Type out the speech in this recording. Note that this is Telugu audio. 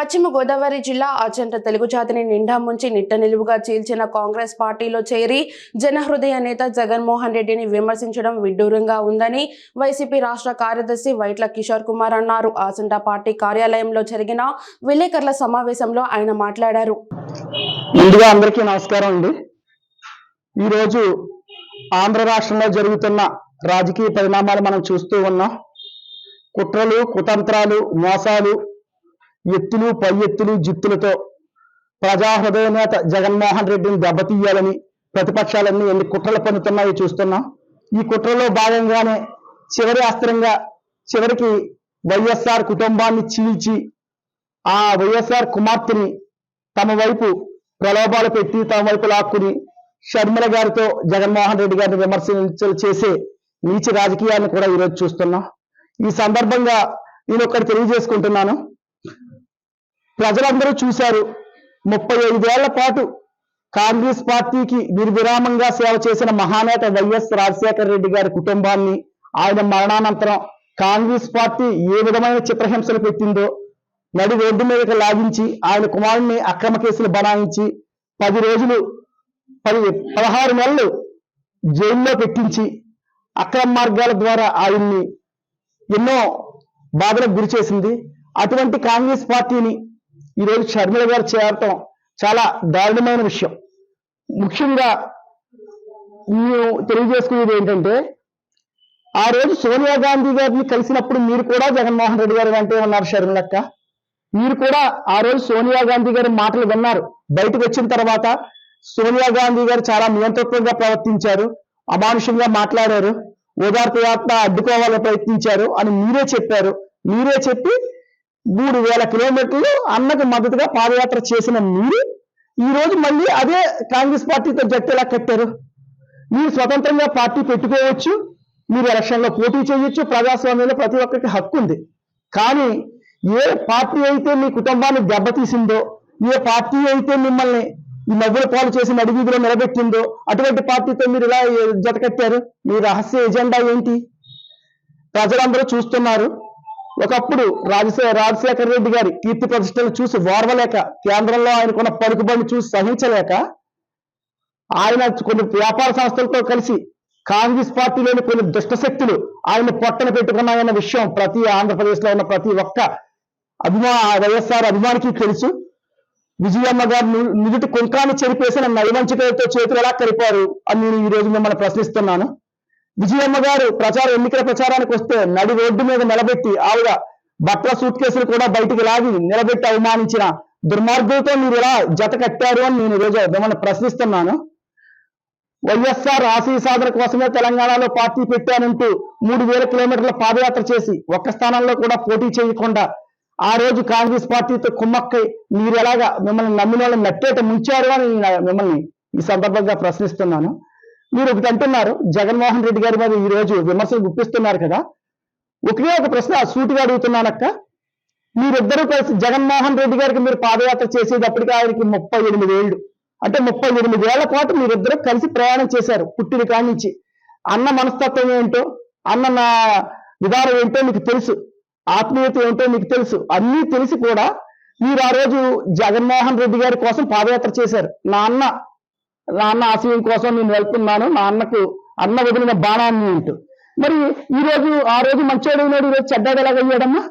పశ్చిమ గోదావరి జిల్లా ఆచంట తెలుగు జాతిని నిండా ముంచి నిట్ట నిలువుగా చీల్చిన కాంగ్రెస్ పార్టీలో చేరి జనహృదయ నేత జగన్మోహన్ రెడ్డిని విమర్శించడం విడ్డూరంగా ఉందని వైసీపీ రాష్ట్ర కార్యదర్శి వైట్ల కిషోర్ కుమార్ అన్నారు. ఆచంట పార్టీ కార్యాలయంలో జరిగిన విలేకరుల సమావేశంలో ఆయన మాట్లాడారు. ముందుగా అందరికీ నమస్కారం అండి. ఈరోజు ఆంధ్ర రాష్ట్రంలో జరుగుతున్న రాజకీయ పరిణామాలు మనం చూస్తూ ఉన్నాం. కుట్రలు కుతంత్రాలు మోసాలు ఎత్తులు పై ఎత్తులు జిత్తులతో ప్రజా నేత జగన్మోహన్ రెడ్డిని దెబ్బతీయాలని ప్రతిపక్షాలన్నీ ఎన్ని కుట్రలు పన్నుతున్నాయో చూస్తున్నాం. ఈ కుట్రలో భాగంగానే చివరి అస్త్రంగా చివరికి వైఎస్ఆర్ కుటుంబాన్ని చీల్చి ఆ వైఎస్ఆర్ కుమార్తెని తమ వైపు ప్రలోభాలు పెట్టి తమ వైపు లాక్కుని షర్మిల గారితో జగన్మోహన్ రెడ్డి గారిని విమర్శలు చేసే నీచి రాజకీయాన్ని కూడా ఈరోజు చూస్తున్నాం. ఈ సందర్భంగా నేను ఒక్కటి తెలియజేసుకుంటున్నాను. ప్రజలందరూ చూశారు. ముప్పై ఐదేళ్ళ పాటు కాంగ్రెస్ పార్టీకి నిర్విరామంగా సేవ చేసిన మహానేత వైఎస్ రాజశేఖర రెడ్డి గారి కుటుంబాన్ని ఆయన మరణానంతరం కాంగ్రెస్ పార్టీ ఏ విధమైన చిత్రహింసలు పెట్టిందో నడి రోడ్డు మీదకి లాగించి ఆయన కుమారుడిని అక్రమ కేసులు బనాయించి పది రోజులు పది పదహారు నెలలు జైల్లో పెట్టించి అక్రమ మార్గాల ద్వారా ఆయన్ని ఎన్నో బాధలకు గురి చేసింది. అటువంటి కాంగ్రెస్ పార్టీని ఈరోజు షర్మిల గారు చేరటం చాలా దారుణమైన విషయం. ముఖ్యంగా మేము తెలియజేసుకునేది ఏంటంటే ఆ రోజు సోనియా గాంధీ గారిని కలిసినప్పుడు మీరు కూడా జగన్మోహన్ రెడ్డి గారు వెంటే ఉన్నారు షర్మిలక్క మీరు కూడా ఆ రోజు సోనియా గాంధీ గారి మాటలు విన్నారు. బయటకు వచ్చిన తర్వాత సోనియా గాంధీ గారు చాలా నియంత్రత్వంగా ప్రవర్తించారు అమానుషంగా మాట్లాడారు ఓదార్పు యాత్ర అడ్డుకోవాలని ప్రయత్నించారు అని మీరే చెప్పారు. మీరే చెప్పి మూడు వేల కిలోమీటర్లు అన్నకు మద్దతుగా పాదయాత్ర చేసిన మీరు ఈ రోజు మళ్ళీ అదే కాంగ్రెస్ పార్టీతో జట్టు ఎలా కట్టారు? మీరు స్వతంత్రంగా పార్టీ పెట్టుకోవచ్చు మీరు ఎలక్షన్లో పోటీ చేయొచ్చు ప్రజాస్వామ్యంలో ప్రతి ఒక్కరికి హక్కు ఉంది. కానీ ఏ పార్టీ అయితే మీ కుటుంబాన్ని దెబ్బతీసిందో ఏ పార్టీ అయితే మిమ్మల్ని ఈ నవ్వుల పాలు చేసి నడివీధిలో నిలబెట్టిందో అటువంటి పార్టీతో మీరు ఇలా జతకట్టారు మీ రహస్య ఎజెండా ఏంటి? ప్రజలందరూ చూస్తున్నారు. ఒకప్పుడు రాజశే రాజశేఖర రెడ్డి గారి కీర్తి ప్రతిష్టలు చూసి ఓర్వలేక కేంద్రంలో ఆయనకున్న పలుకుబడిని చూసి సహించలేక ఆయన కొన్ని వ్యాపార సంస్థలతో కలిసి కాంగ్రెస్ పార్టీలోని కొన్ని దుష్టశక్తులు ఆయన పొట్టన పెట్టుకున్నాయన్న విషయం ప్రతి ఆంధ్రప్రదేశ్లో ఉన్న ప్రతి ఒక్క అభిమా వైఎస్ఆర్ అభిమానికి తెలుసు. విజయమ్మ గారు నిదుటి నుదుటి కుంకాన్ని చెరిపేసిన నైవంచికలతో చేతులు ఎలా కలిపారు అని నేను ఈ రోజు మిమ్మల్ని ప్రశ్నిస్తున్నాను. విజయమ్మ గారు ప్రచార ఎన్నికల ప్రచారానికి వస్తే నడి రోడ్డు మీద నిలబెట్టి ఆవిడ బట్టల సూట్ కేసులు కూడా బయటికి లాగి నిలబెట్టి అవమానించిన దుర్మార్గులతో మీరు ఎలా జత కట్టారు అని నేను ఈరోజు మిమ్మల్ని ప్రశ్నిస్తున్నాను. వైఎస్ఆర్ ఆశీ సాధన కోసమే తెలంగాణలో పార్టీ పెట్టానంటూ మూడు వేల కిలోమీటర్ల పాదయాత్ర చేసి ఒక్క స్థానంలో కూడా పోటీ చేయకుండా ఆ రోజు కాంగ్రెస్ పార్టీతో కుమ్మక్కై మీరు ఎలాగా మిమ్మల్ని నమ్మిన వాళ్ళని నట్టేట ముంచారు అని మిమ్మల్ని ఈ సందర్భంగా ప్రశ్నిస్తున్నాను. మీరు ఒకటి అంటున్నారు. జగన్మోహన్ రెడ్డి గారి మీద ఈ రోజు విమర్శలు గుప్పిస్తున్నారు కదా. ఒకే ఒక ప్రశ్న సూటిగా అడుగుతున్నానక్క మీరిద్దరూ కలిసి జగన్మోహన్ రెడ్డి గారికి మీరు పాదయాత్ర చేసేటప్పటికి ఆయనకి ముప్పై ఎనిమిది ఏళ్ళు. అంటే ముప్పై ఎనిమిది ఏళ్ళ పాటు మీరిద్దరూ కలిసి ప్రయాణం చేశారు పుట్టిన కాడి నుంచి. అన్న మనస్తత్వం ఏంటో అన్న నా విధానం ఏంటో మీకు తెలుసు. ఆత్మీయత ఏంటో మీకు తెలుసు. అన్నీ తెలిసి కూడా మీరు ఆ రోజు జగన్మోహన్ రెడ్డి గారి కోసం పాదయాత్ర చేశారు. నా అన్న నాన్న ఆశయం కోసం నేను వెళ్తున్నాను. మా అన్నకు అన్న వదిలిన బాణాన్ని అంటూ మరి ఈ రోజు ఆ రోజు మంచోడు ఉన్నాడు ఈ రోజు చెడ్డాడు ఎలాగయ్యాడమ్మా?